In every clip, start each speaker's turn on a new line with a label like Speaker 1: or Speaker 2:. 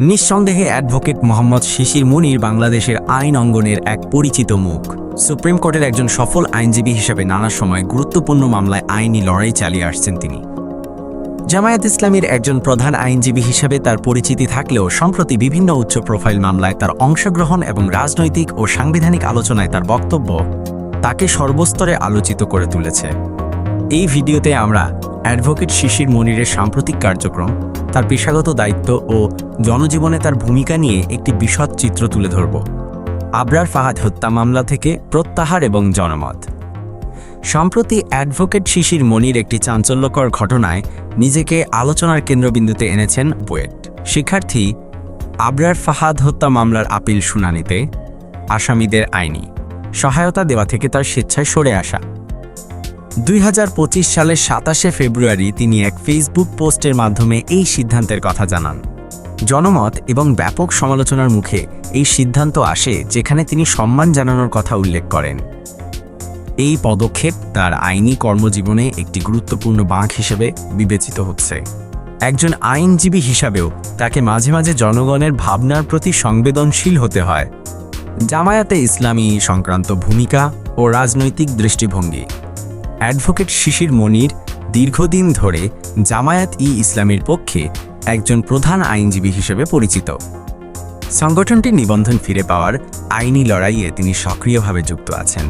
Speaker 1: নিঃসন্দেহে অ্যাডভোকেট মোহাম্মদ শিশির মুনির বাংলাদেশের আইন অঙ্গনের এক পরিচিত মুখ। সুপ্রিম কোর্টের একজন সফল আইনজীবী হিসেবে নানা সময় গুরুত্বপূর্ণ মামলায় আইনি লড়াই চালিয়ে আসছেন তিনি। জামায়াত ইসলামীর একজন প্রধান আইনজীবী হিসেবে তার পরিচিতি থাকলেও সম্প্রতি বিভিন্ন উচ্চ প্রোফাইল মামলায় তার অংশগ্রহণ এবং রাজনৈতিক ও সাংবিধানিক আলোচনায় তার বক্তব্য তাকে সর্বস্তরে আলোচিত করে তুলেছে। এই ভিডিওতে আমরা অ্যাডভোকেট শিশির মনিরের সাম্প্রতিক কার্যক্রম তার পেশাগত দায়িত্ব ও জনজীবনে তার ভূমিকা নিয়ে একটি বিশদ চিত্র তুলে ধরব। আবরার ফাহাদ হত্যা মামলা থেকে প্রত্যাহার এবং জনমত। সম্প্রতি অ্যাডভোকেট শিশির মনির একটি চাঞ্চল্যকর ঘটনায় নিজেকে আলোচনার কেন্দ্রবিন্দুতে এনেছেন বুয়েট। শিক্ষার্থী, আবরার ফাহাদ হত্যা মামলার আপিল শুনানিতে আসামিদের আইনি সহায়তা দেওয়া থেকে তার স্বেচ্ছায় সরে আসা। দুই হাজার পঁচিশ সালের সাতাশে ফেব্রুয়ারি তিনি এক ফেসবুক পোস্টের মাধ্যমে এই সিদ্ধান্তের কথা জানান। জনমত এবং ব্যাপক সমালোচনার মুখে এই সিদ্ধান্ত আসে যেখানে তিনি সম্মান জানানোর কথা উল্লেখ করেন। এই পদক্ষেপ তার আইনি কর্মজীবনে একটি গুরুত্বপূর্ণ বাঁক হিসেবে বিবেচিত হচ্ছে। একজন আইনজীবী হিসাবেও তাকে মাঝে মাঝে জনগণের ভাবনার প্রতি সংবেদনশীল হতে হয়। জামায়াতে ইসলামী সংক্রান্ত ভূমিকা ও রাজনৈতিক দৃষ্টিভঙ্গি অ্যাডভোকেট শিশির মনির দীর্ঘদিন ধরে জামায়াত ই ইসলামের পক্ষে একজন প্রধান আইনজীবী হিসেবে পরিচিত। সংগঠনটির নিবন্ধন ফিরে পাওয়ার আইনি লড়াইয়ে তিনি সক্রিয়ভাবে যুক্ত আছেন।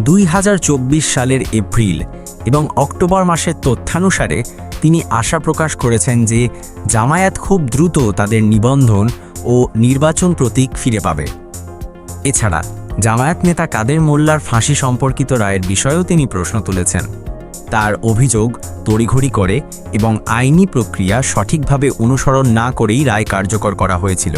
Speaker 1: দুই হাজার চব্বিশ সালের এপ্রিল এবং অক্টোবর মাসের তথ্যানুসারে তিনি আশা প্রকাশ করেছেন যে জামায়াত খুব দ্রুত তাদের নিবন্ধন ও নির্বাচন প্রতীক ফিরে পাবে। এছাড়া জামায়াত নেতা কাদের মোল্লার ফাঁসি সম্পর্কিত রায়ের বিষয়েও তিনি প্রশ্ন তুলেছেন। তার অভিযোগ তড়িঘড়ি করে এবং আইনি প্রক্রিয়া সঠিকভাবে অনুসরণ না করেই রায় কার্যকর করা হয়েছিল।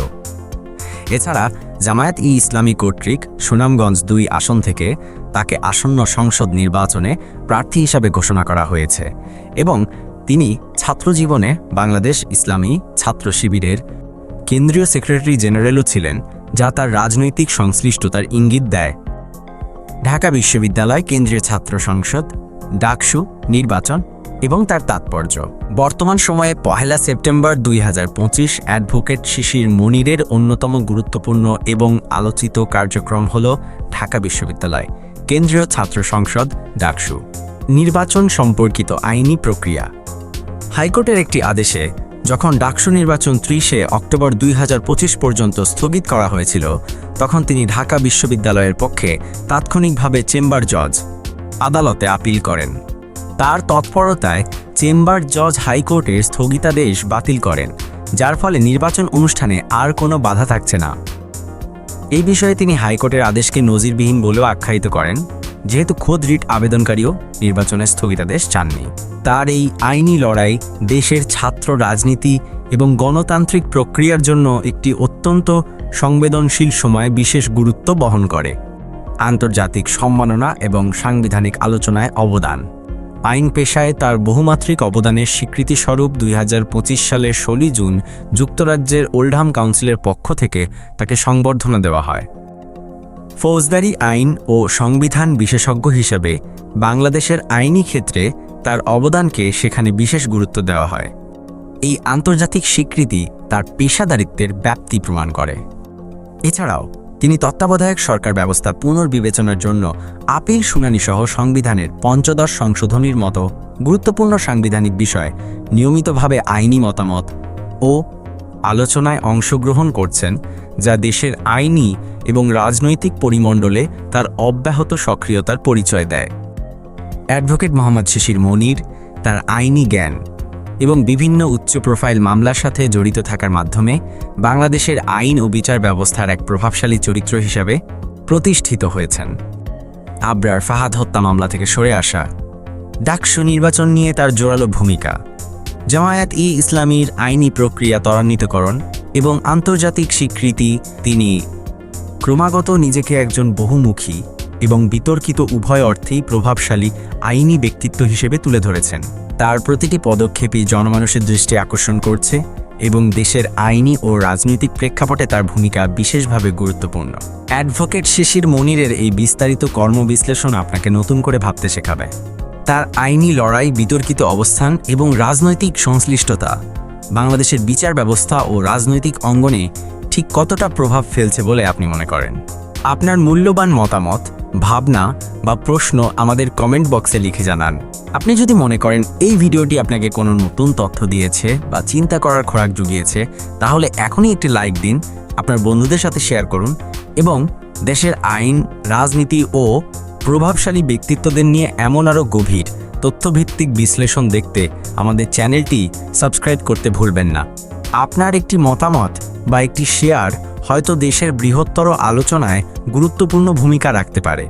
Speaker 1: এছাড়া জামায়াত ই ইসলামী কর্তৃক সুনামগঞ্জ দুই আসন থেকে তাকে আসন্ন সংসদ নির্বাচনে প্রার্থী হিসাবে ঘোষণা করা হয়েছে এবং তিনি ছাত্রজীবনে বাংলাদেশ ইসলামী ছাত্র শিবিরের কেন্দ্রীয় সেক্রেটারি জেনারেলও ছিলেন যা তার রাজনৈতিক সংশ্লিষ্টতার ইঙ্গিত দেয়। ঢাকা বিশ্ববিদ্যালয় কেন্দ্রীয় ছাত্র সংসদ, ডাকসু, নির্বাচন এবং তার তাৎপর্য। বর্তমান সময়ে পহেলা সেপ্টেম্বর দুই হাজার পঁচিশ অ্যাডভোকেট শিশির মনিরের অন্যতম গুরুত্বপূর্ণ এবং আলোচিত কার্যক্রম হল ঢাকা বিশ্ববিদ্যালয়, কেন্দ্রীয় ছাত্র সংসদ, ডাকসু। নির্বাচন সম্পর্কিত আইনি প্রক্রিয়া। হাইকোর্টের একটি আদেশে যখন ডাকসু নির্বাচন ত্রিশে অক্টোবর দুই হাজার পঁচিশ পর্যন্ত স্থগিত করা হয়েছিল, তখন তিনি ঢাকা বিশ্ববিদ্যালয়ের পক্ষে তাৎক্ষণিকভাবে চেম্বার জজ আদালতে আপিল করেন। তার তৎপরতায় চেম্বার জজ হাইকোর্টের স্থগিতাদেশ বাতিল করেন, যার ফলে নির্বাচন অনুষ্ঠানে আর কোনো বাধা থাকছে না। এই বিষয়ে তিনি হাইকোর্টের আদেশকে নজিরবিহীন বলেও আখ্যায়িত করেন। যেহেতু খোদ রিট আবেদনকারীও নির্বাচনে স্থগিতাদেশ চাননি। তার এই আইনি লড়াই দেশের ছাত্র রাজনীতি এবং গণতান্ত্রিক প্রক্রিয়ার জন্য একটি অত্যন্ত সংবেদনশীল সময়ে বিশেষ গুরুত্ব বহন করে। আন্তর্জাতিক সম্মাননা এবং সাংবিধানিক আলোচনায় অবদান। আইন পেশায় তার বহুমাত্রিক অবদানের স্বীকৃতিস্বরূপ দুই হাজার পঁচিশ সালের ষোলোই জুন যুক্তরাজ্যের ওল্ডহাম কাউন্সিলের পক্ষ থেকে তাকে সংবর্ধনা দেওয়া হয়। ফৌজদারি আইন ও সংবিধান বিশেষজ্ঞ হিসেবে বাংলাদেশের আইনি ক্ষেত্রে তার অবদানকে সেখানে বিশেষ গুরুত্ব দেওয়া হয়। এই আন্তর্জাতিক স্বীকৃতি তার পেশাদারিত্বের ব্যাপ্তি প্রমাণ করে। এছাড়াও, তিনি তত্ত্বাবধায়ক সরকার ব্যবস্থা পুনর্বিবেচনার জন্য আপিল শুনানি সহ সংবিধানের পঞ্চদশ সংশোধনীর মতো গুরুত্বপূর্ণ সাংবিধানিক বিষয় নিয়মিতভাবে আইনি মতামত ও আলোচনায় অংশগ্রহণ করছেন, যা দেশের আইনি এবং রাজনৈতিক পরিমণ্ডলে তার অব্যাহত সক্রিয়তার পরিচয় দেয়। অ্যাডভোকেট মোহাম্মদ শিশির মনির, তার আইনি জ্ঞান এবং বিভিন্ন উচ্চ প্রোফাইল মামলার সাথে জড়িত থাকার মাধ্যমে বাংলাদেশের আইন ও বিচার ব্যবস্থার এক প্রভাবশালী চরিত্র হিসাবে প্রতিষ্ঠিত হয়েছেন। আবরার ফাহাদ হত্যা মামলা থেকে সরে আসা, ডাকসু নির্বাচন নিয়ে তার জোরালো ভূমিকা। জামায়াত ই ইসলামীর আইনি প্রক্রিয়া ত্বরান্বিতকরণ এবং আন্তর্জাতিক স্বীকৃতি তিনি ক্রমাগত নিজেকে একজন বহুমুখী এবং বিতর্কিত উভয় অর্থেই প্রভাবশালী আইনি ব্যক্তিত্ব হিসেবে তুলে ধরেছেন। তার প্রতিটি পদক্ষেপই জনমানুষের দৃষ্টি আকর্ষণ করছে এবং দেশের আইনি ও রাজনৈতিক প্রেক্ষাপটে তার ভূমিকা বিশেষভাবে গুরুত্বপূর্ণ। অ্যাডভোকেট শিশির মনিরের এই বিস্তারিত কর্মবিশ্লেষণ আপনাকে নতুন করে ভাবতে শেখাবে। তার আইনি লড়াই, বিতর্কিত অবস্থান এবং রাজনৈতিক সংশ্লিষ্টতা। বাংলাদেশের বিচার ব্যবস্থা ও রাজনৈতিক অঙ্গনে ঠিক কতটা প্রভাব ফেলছে বলে আপনি মনে করেন? আপনার মূল্যবান মতামত, ভাবনা বা প্রশ্ন আমাদের কমেন্ট বক্সে লিখে জানান। আপনি যদি মনে করেন এই ভিডিওটি আপনাকে কোনো নতুন তথ্য দিয়েছে বা চিন্তা করার খোরাক জুগিয়েছে, তাহলে এখনই একটি লাইক দিন, আপনার বন্ধুদের সাথে শেয়ার করুন এবং দেশের আইন, রাজনীতি ও প্রভাবশালী ব্যক্তিত্বদের নিয়ে এমন আরও গভীর তথ্যভিত্তিক বিশ্লেষণ দেখতে আমাদের চ্যানেলটি সাবস্ক্রাইব করতে ভুলবেন না। আপনার একটি মতামত বা একটি শেয়ার হয়তো দেশের বৃহত্তর আলোচনায় গুরুত্বপূর্ণ ভূমিকা রাখতে পারে।